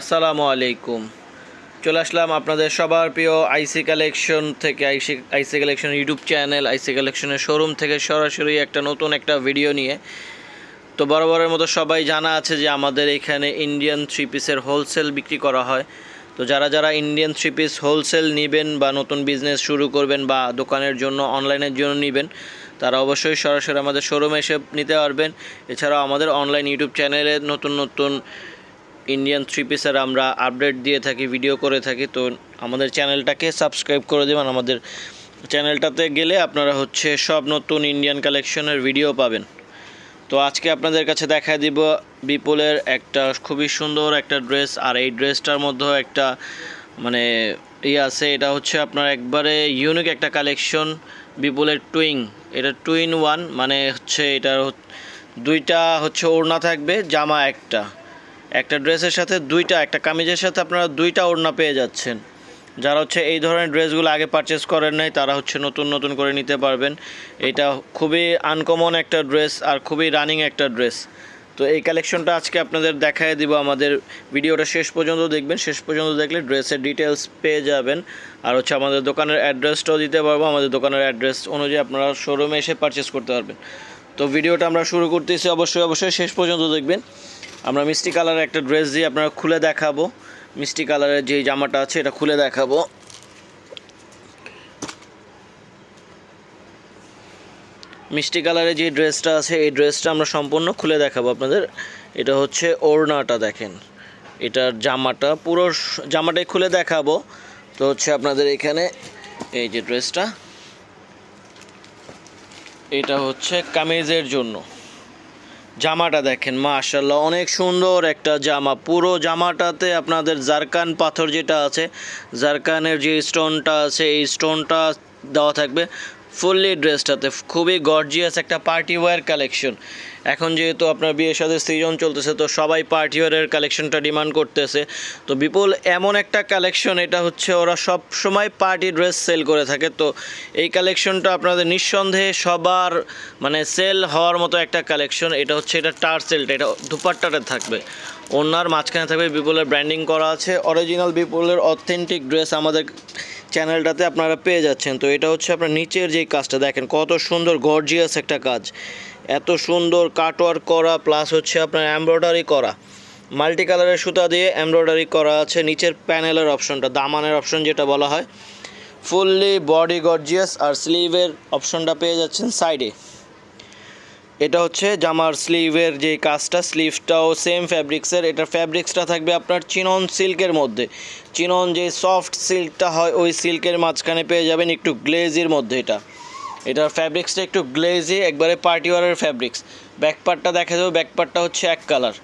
আসসালামু আলাইকুম। চলে আসলাম আপনাদের সবার প্রিয় আইসি কালেকশন থেকে IC IC collection YouTube channel IC কালেকশনের শোরুম থেকে সরাসরি একটা নতুন একটা ভিডিও নিয়ে। তো বরাবরের মতো সবাই জানা আছে যে আমাদের এখানে ইন্ডিয়ান থ্রি পিসের হোলসেল বিক্রি করা হয়। তো যারা যারা ইন্ডিয়ান থ্রি পিস হোলসেল নেবেন বা নতুন বিজনেস শুরু করবেন বা দোকানের জন্য অনলাইনের জন্য নেবেন, তারা অবশ্যই সরাসরি আমাদের শোরুমে এসে নিতে পারবেন। এছাড়াও আমাদের অনলাইন ইউটিউব চ্যানেলে নতুন নতুন ইন্ডিয়ান থ্রি পিসের আমরা আপডেট দিয়ে থাকি ভিডিও করে থাকি, তো আমাদের চ্যানেলটাকে সাবস্ক্রাইব করে দেবেন। আমাদের চ্যানেলটাতে গেলে আপনারা হচ্ছে সব নতুন ইন্ডিয়ান কালেকশনের ভিডিও পাবেন। তো আজকে আপনাদের কাছে দেখা দিব বিপুলের একটা খুবই সুন্দর একটা ড্রেস আর এই ড্রেসটার মধ্যেও একটা মানে ইয়ে আছে, এটা হচ্ছে আপনার একবারে ইউনিক একটা কালেকশন বিপুলের টুইং এটা টুইন ওয়ান মানে হচ্ছে এটার দুইটা হচ্ছে ওড়না থাকবে, জামা একটা। একটা ড্রেসের সাথে দুইটা, একটা কামিজের সাথে আপনারা দুইটা ওড়না পেয়ে যাচ্ছেন। যারা হচ্ছে এই ধরনের ড্রেসগুলো আগে পারচেস করেন নাই, তারা হচ্ছে নতুন নতুন করে নিতে পারবেন। এটা খুবই আনকমন একটা ড্রেস আর খুবই রানিং একটা ড্রেস। তো এই কালেকশনটা আজকে আপনাদের দেখায় দিব। আমাদের ভিডিওটা শেষ পর্যন্ত দেখবেন। শেষ পর্যন্ত দেখলে ড্রেসের ডিটেলস পেয়ে যাবেন। আর হচ্ছে আমাদের দোকানের অ্যাড্রেসটাও দিতে পারব। আমাদের দোকানের অ্যাড্রেস অনুযায়ী আপনারা শোরুমে এসে পারচেস করতে পারবেন। তো ভিডিওটা আমরা শুরু করতেছি। অবশ্যই অবশ্যই শেষ পর্যন্ত দেখবেন। আমরা মিষ্টি কালারের একটা ড্রেস দিয়ে আপনারা খুলে দেখাবো। মিষ্টি কালারের যে জামাটা আছে, এটা খুলে দেখাবো। মিষ্টি কালারের যে ড্রেসটা আছে, এই ড্রেসটা আমরা সম্পূর্ণ খুলে দেখাবো আপনাদের। এটা হচ্ছে ওড়নাটা দেখেন। এটার জামাটা পুরো জামাটাই খুলে দেখাবো। তো হচ্ছে আপনাদের এখানে এই যে ড্রেসটা। এটা হচ্ছে কামিজের জন্য। জামাটা দেখেন মাশাল্লাহ অনেক সুন্দর একটা জামা। পুরো জামাটাতে আপনাদের জারকান পাথর যেটা আছে, জারকানের যে স্টোনটা আছে, এই স্টোনটা দেওয়া থাকবে ফুললি ড্রেসটাতে। খুবই গর্জিয়াস একটা পার্টি ওয়্যার কালেকশন। এখন যেহেতু আপনার বিয়ের সাথে সিজন চলতেছে, তো সবাই পার্টি ওয়্যারের কালেকশনটা ডিমান্ড করতেছে। তো বিপুল, এমন একটা কালেকশন এটা হচ্ছে ওরা সব সময় পার্টি ড্রেস সেল করে থাকে। তো এই কালেকশনটা আপনাদের নিঃসন্দেহে সবার মানে সেল হওয়ার মতো একটা কালেকশন এটা হচ্ছে, এটা টার্সেলটা এটা দুপাট্টাটা থাকবে। ওনার মাঝখানে থাকবে বিপুলের ব্র্যান্ডিং করা আছে। অরিজিনাল বিপুলের অথেন্টিক ড্রেস আমাদের চ্যানেলটাতে আপনারা পেয়ে যাচ্ছেন। তো এটা হচ্ছে আপনার নিচের যেই কাজটা, দেখেন কত সুন্দর গর্জিয়াস একটা কাজ। এত সুন্দর কাটওয়ার্ক করা প্লাস হচ্ছে আপনার এমব্রয়ডারি করা। মাল্টি কালারের সুতা দিয়ে এমব্রয়ডারি করা আছে, নিচের প্যানেলের অপশনটা দামানের অপশন যেটা বলা হয়। ফুললি বডি গর্জিয়াস আর স্লিভের অপশনটা পেয়ে যাচ্ছেন সাইডে এটা হচ্ছে জামার স্লিভের যে কাজটা স্লিভটাও সেম ফ্যাব্রিক্সের এটার ফ্যাব্রিক্সটা থাকবে আপনার চিনন সিল্কের মধ্যে। চিনন যে সফট সিল্কটা হয়, ওই সিল্কের মাঝখানে পেয়ে যাবেন একটু গ্লেজির মধ্যে এটা। এটার ফ্যাব্রিক্সটা একটু গ্লেজি একবারে পার্টি ওয়ারের ফ্যাব্রিক্স ব্যাকপার্টটা দেখা যাবে ব্যাকপার্টটা হচ্ছে এক কালার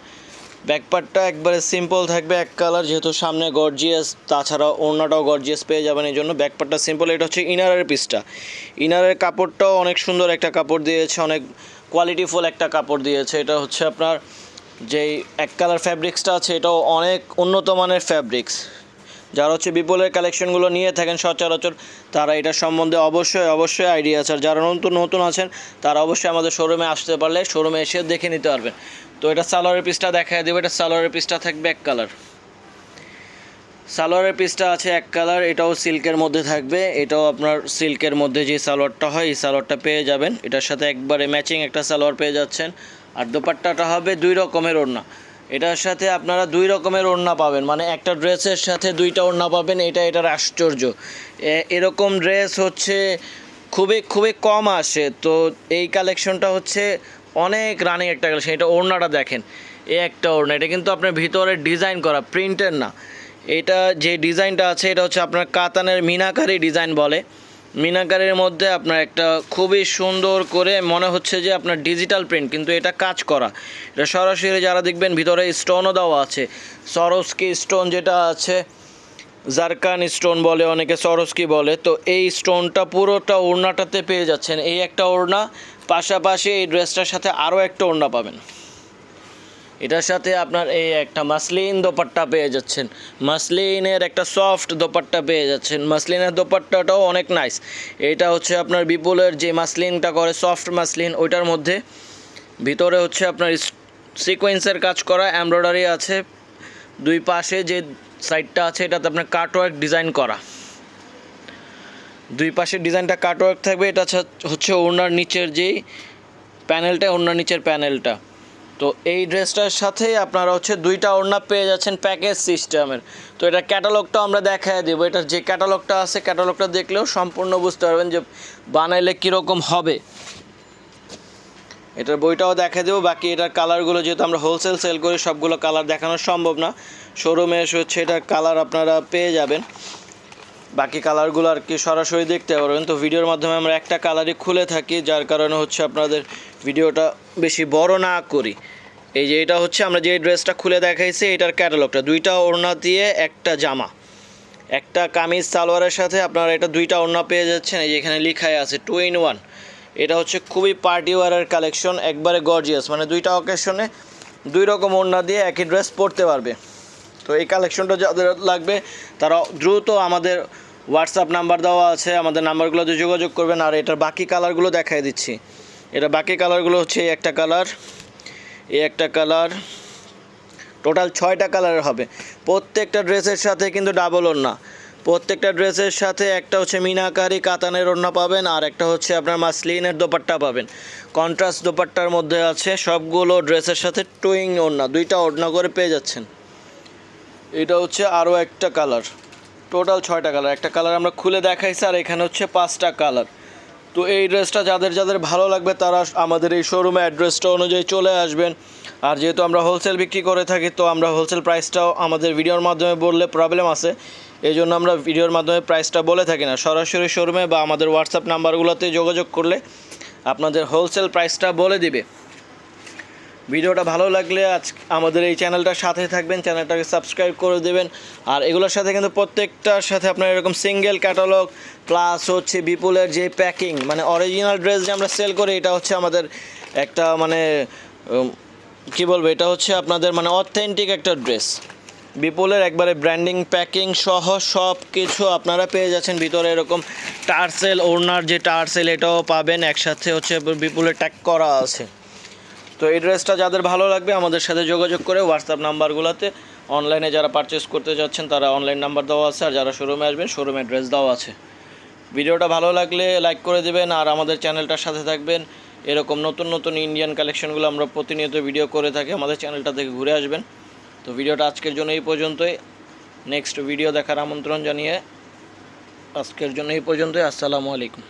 ব্যাকপার্টটা একবারে সিম্পল থাকবে, এক কালার যেহেতু সামনে গর্জিয়াস তাছাড়া ওড়নাটাও গর্জিয়াস পেয়ে যাবেন এই জন্য। ব্যাকপার্টটা সিম্পল এটা হচ্ছে ইনারের পিসটা ইনারের কাপড়টাও অনেক সুন্দর একটা কাপড় দিয়েছে, অনেক কোয়ালিটিফুল একটা কাপড় দিয়েছে। এটা হচ্ছে আপনার যেই এক কালার ফ্যাব্রিক্সটা আছে, এটাও অনেক উন্নত মানের ফ্যাব্রিক্স যারা হচ্ছে বিপুলের কালেকশনগুলো নিয়ে থাকেন সচরাচর, তারা এটা সম্বন্ধে অবশ্যই অবশ্যই আইডিয়া আছে। আর যারা নতুন নতুন আছেন, তারা অবশ্যই আমাদের শোরুমে আসতে পারলে শোরুমে এসে দেখে নিতে পারবেন। তো এটা সালোয়ারের পিসটা দেখায় দেবো। এটা সালোয়ারের পিসটা থাকবে এক কালার সালোয়ারের পিসটা আছে এক কালার এটাও সিল্কের মধ্যে থাকবে। এটাও আপনার সিল্কের মধ্যে যে সালোয়ারটা হয়, এই সালোয়ারটা পেয়ে যাবেন। এটার সাথে একবারে ম্যাচিং একটা সালোয়ার পেয়ে যাচ্ছেন। আর দোপাট্টাটা হবে দুই রকমের ওড়না। এটার সাথে আপনারা দুই রকমের ওড়না পাবেন। মানে একটা ড্রেসের সাথে দুইটা ওড়না পাবেন, এটা এটার আশ্চর্য। এরকম ড্রেস হচ্ছে খুবই খুবই কম আসে। তো এই কালেকশনটা হচ্ছে অনেক রানিং একটা কালেকশন। এটা ওড়নাটা দেখেন এই একটা ওড়না। এটা কিন্তু আপনার ভিতরে ডিজাইন করা, প্রিন্টের না। এটা যে ডিজাইনটা আছে, এটা হচ্ছে আপনার কাতানের মিনাকারি ডিজাইন বলে। মিনাকারির মধ্যে আপনার একটা খুবই সুন্দর করে মনে হচ্ছে যে আপনার ডিজিটাল প্রিন্ট, কিন্তু এটা কাজ করা। এটা সরাসরি যারা দেখবেন, ভিতরে স্টোনও দেওয়া আছে। সরস্কি স্টোন যেটা আছে, জারকান স্টোন বলে অনেকে সরস্কি বলে, তো এই স্টোনটা পুরোটা ওড়নাটাতে পেয়ে যাচ্ছেন। এই একটা ওড়না, পাশাপাশি এই ড্রেসটার সাথে আরও একটা ওড়না পাবেন। এটার সাথে আপনার এই একটা মাসলিন দোপাট্টা পেয়ে যাচ্ছেন। মাসলিনের একটা সফট দোপাট্টা পেয়ে যাচ্ছেন। মাসলিনের দোপাট্টাটাও অনেক নাইস এটা হচ্ছে আপনার বিপুলের যে মাসলিনটা করে সফট মাসলিন, ওইটার মধ্যে। ভিতরে হচ্ছে আপনার সিকোয়েন্সের কাজ করা এমব্রয়ডারি আছে। দুই পাশে যে সাইডটা আছে, এটাতে আপনার কাটওয়ার্ক ডিজাইন করা। দুই পাশের ডিজাইনটা কাটওয়ার্ক থাকবে। এটা হচ্ছে- ওনার নিচের যেই প্যানেলটা ওনার নিচের প্যানেলটা তো এই ড্রেসটার সাথে আপনারা হচ্ছে দুইটা ওড়না পেয়ে যাচ্ছেন প্যাকেজ সিস্টেমের তো এটা ক্যাটালগটা আমরা দেখায় দেবো। এটার যে ক্যাটালগটা আছে ক্যাটালগটা দেখলেও সম্পূর্ণ বুঝতে পারবেন যে বানাইলে কীরকম হবে। এটার বইটাও দেখা দেবো। বাকি এটার কালারগুলো যেহেতু আমরা হোলসেল সেল করি, সবগুলো কালার দেখানো সম্ভব না। শোরুমে এসে হচ্ছে এটার কালার আপনারা পেয়ে যাবেন। বাকি কালারগুলো আর কি সরাসরি দেখতে পারবেন। তো ভিডিওর মাধ্যমে আমরা একটা কালারই খুলে থাকি, যার কারণে হচ্ছে আপনাদের ভিডিওটা বেশি বড় না করি। এই যে এটা হচ্ছে, আমরা যে ড্রেসটা খুলে দেখাইছি, এটার ক্যাটালগটা। দুইটা ওড়না দিয়ে একটা জামা। একটা কামিজ, সালোয়ারের সাথে আপনারা এটা দুইটা ওড়না পেয়ে যাচ্ছেন। এই যে এখানে লেখাই আছে টু ইন ওয়ান এটা হচ্ছে খুবই পার্টি ওয়ারের কালেকশন, একবারে গর্জিয়াস মানে দুইটা অকেশনে দুই রকম ওড়না দিয়ে একই ড্রেস পরতে পারবে। তো এই কালেকশনটা যাদের লাগবে, তারা দ্রুত আমাদের হোয়াটসঅ্যাপ নাম্বার দেওয়া আছে, আমাদের নাম্বারগুলোতে যোগাযোগ করবেন, আর এটার বাকি কালারগুলো দেখাই দিচ্ছি। এটা বাকি কালারগুলো হচ্ছে এই একটা কালার এই একটা কালার টোটাল ছয়টা কালারের হবে। প্রত্যেকটা ড্রেসের সাথে কিন্তু ডাবল ওড়না। প্রত্যেকটা ড্রেসের সাথে একটা হচ্ছে মিনাকারি, কাতানের ওড়না পাবেন, আর একটা হচ্ছে আপনার মাসলিনের দোপাট্টা পাবেন। কন্ট্রাস্ট দোপাট্টার মধ্যে আছে সবগুলো ড্রেসের সাথে টুইং ওড়না, দুইটা ওড়না করে পেয়ে যাচ্ছেন। এটা হচ্ছে আরও একটা কালার। টোটাল ছয়টা কালার। একটা কালার আমরা খুলে দেখাইছি আর এখানে হচ্ছে পাঁচটা কালার। তো এই ড্রেসটা যাদের যাদের ভালো লাগবে তারা আমাদের এই শোরুমে অ্যাড্রেসটা অনুযায়ী চলে আসবেন। আর যেহেতু আমরা হোলসেল বিক্রি করে থাকি, তো আমরা হোলসেল প্রাইসটাও আমাদের ভিডিওর মাধ্যমে বললে প্রবলেম আছে। এই জন্য আমরা ভিডিওর মাধ্যমে প্রাইসটা বলে থাকি না। সরাসরি শোরুমে বা আমাদের হোয়াটসঅ্যাপ নাম্বারগুলোতে যোগাযোগ করলে আপনাদের হোলসেল প্রাইসটা বলে দিবে। ভিডিওটা ভালো লাগলে আজ আমাদের এই চ্যানেলটার সাথে থাকবেন, চ্যানেলটাকে সাবস্ক্রাইব করে দেবেন। আর এগুলোর সাথে কিন্তু প্রত্যেকটার সাথে আপনার এরকম সিঙ্গেল ক্যাটালগ প্লাস হচ্ছে বিপুলের যে প্যাকিং মানে অরিজিনাল ড্রেস যে আমরা সেল করি, এটা হচ্ছে আমাদের একটা মানে কি বলব, এটা হচ্ছে আপনাদের মানে অথেন্টিক একটা ড্রেস বিপুলের একবারে ব্র্যান্ডিং প্যাকিং সহ সব কিছু আপনারা পেয়ে যাচ্ছেন। ভিতরে এরকম টার্সেল, ওড়নার যে টার্সেল, এটাও পাবেন। একসাথে হচ্ছে বিপুলের ট্যাগ করা আছে। তো এই ড্রেসটা যাদের ভালো লাগবে আমাদের সাথে যোগাযোগ করে হোয়াটসঅ্যাপ নাম্বারগুলোতে অনলাইনে যারা পারচেস করতে যাচ্ছেন, তারা অনলাইন নাম্বার দেওয়া আছে আর যারা শোরুমে আসবেন শোরুমে ড্রেস দেওয়া আছে। ভিডিওটা ভালো লাগলে লাইক করে দেবেন আর আমাদের চ্যানেলটার সাথে থাকবেন। এরকম নতুন নতুন ইন্ডিয়ান কালেকশনগুলো আমরা প্রতিনিয়ত ভিডিও করে থাকি, আমাদের চ্যানেলটা থেকে ঘুরে আসবেন। তো ভিডিওটা আজকের জন্য এই পর্যন্তই। নেক্সট ভিডিও দেখার আমন্ত্রণ জানিয়ে আজকের জন্য এই পর্যন্তই। আসসালামু আলাইকুম।